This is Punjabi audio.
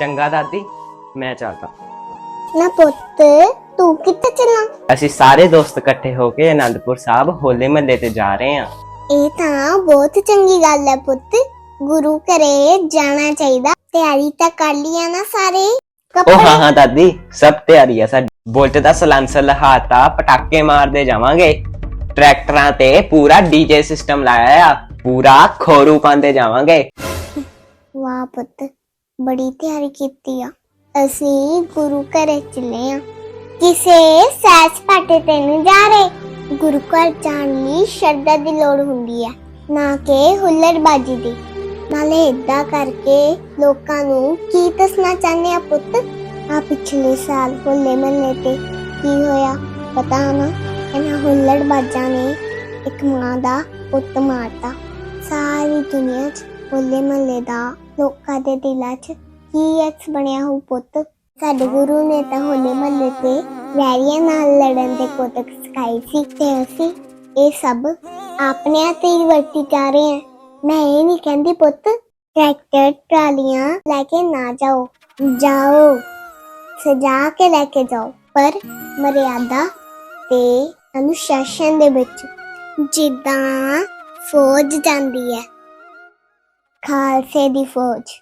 ਚੰਗਾ ਦਾਦੀ ਮੈਂ ਚੱਲਦਾ। ਨਾ ਪੁੱਤ ਤੂੰ ਕਿੱਥੇ ਚੱਲਾਂ? ਅਸੀਂ ਸਾਰੇ ਦੋਸਤ ਇਕੱਠੇ ਹੋ ਕੇ ਆਨੰਦਪੁਰ ਸਾਹਿਬ ਹੋਲੇ ਮਹੱਲੇ ਤੇ ਜਾ ਰਹੇ ਹਾਂ। ਇਹ ਤਾਂ ਬਹੁਤ ਚੰਗੀ ਗੱਲ ਹੈ ਪੁੱਤ। ਗੁਰੂ ਘਰੇ ਜਾਣਾ ਚਾਹੀਦਾ। ਤਿਆਰੀ ਤਾਂ ਕਰ ਲਿਆ ਨਾ ਸਾਰੇ। ਉਹ ਹਾਂ ਹਾਂ ਦਾਦੀ ਸਭ ਤਿਆਰੀ ਆ ਸਾਡੀ। ਬੁਲਟ ਦਾ ਸਲਾਂਸਰ ਲਹਾਤਾ ਪਟਾਕੇ ਮਾਰਦੇ ਜਾਵਾਂਗੇ। ਟਰੈਕਟਰਾਂ ਤੇ ਪੂਰਾ ਡੀਜੇ ਸਿਸਟਮ ਲਾਇਆ ਆ। ਪੂਰਾ ਖੋਰੂ ਪਾਉਂਦੇ ਜਾਵਾਂਗੇ। ਵਾਹ ਪੁੱਤ ਬੜੀ ਤਿਆਰੀ ਕੀਤੀ ਆ। ਅਸੀਂ ਗੁਰੂ ਘਰੇ ਚੱਲੇ ਆ। ਕਿਸੇ ਸੈਰ ਸਪਾਟੇ ਤੇ ਨਹੀਂ ਜਾ ਰਹੇ। ਗੁਰੂ ਘਰ ਜਾਣ ਲਈ ਸ਼ਰਧਾ ਦੀ ਲੋੜ ਹੁੰਦੀ ਹੈ ਨਾ ਕਿ ਹੁੱਲੜਬਾਜੀ ਦੀ। ਨਾਲੇ ਇਦਾਂ ਕਰਕੇ ਲੋਕਾਂ ਨੂੰ ਕੀ ਦੱਸਣਾ ਚਾਹੁੰਦੇ ਆ ਪੁੱਤ? ਆ ਪਿਛਲੇ ਸਾਲ ਹੋਲੇ ਮਹੱਲੇ ਤੇ ਕੀ ਹੋਇਆ ਪਤਾ ਨਾ? ਇਹਨਾਂ ਹੁੱਲੜਬਾਜ਼ਾਂ ਨੇ ਇੱਕ ਮਾਂ ਦਾ ਪੁੱਤ ਮਾਰਤਾ। ਸਾਰੀ ਦੁਨੀਆ 'ਚ ਹੋਲੇ ਮਹੱਲੇ ਦਾ, ਲੋਕਾਂ ਦੇ ਦਿਲਾਂ 'ਚ ਕੀ ਐਕਸ ਬਣਿਆ ਹੋ ਪੁੱਤ? ਸਾਡੇ ਗੁਰੂ ਨੇ ਤਾਂ ਹੋਲੇ ਮਹੱਲੇ ਤੇ ਵੈਰੀਆਂ ਨਾਲ ਲੜਨ ਦੇ ਕੋਤਕ ਸਿਖਾਈ ਸੀ ਤੇ ਅਸੀਂ ਇਹ ਸਭ ਆਪਣੇ ਤੇ ਹੀ ਵਰਤੀ ਜਾ ਰਹੇ ਹਾਂ। ਮੈਂ ਇਹ ਨਹੀਂ ਕਹਿੰਦੀ ਪੁੱਤ, ਟਰੈਕਟਰ, ਟਰਾਲੀਆਂ ਲੈ ਕੇ ਨਾ ਜਾਓ। ਜਾਓ, ਸਜਾ ਕੇ ਲੈ ਕੇ ਜਾਓ, ਪਰ ਮਰਿਆਦਾ ਤੇ ਅਨੁਸ਼ਾਸਨ ਦੇ ਵਿੱਚ ਜਿੱਦਾਂ ਫੌਜ ਜਾਂਦੀ ਹੈ। ਖਾਲਸੇ ਦੀ ਫੌਜ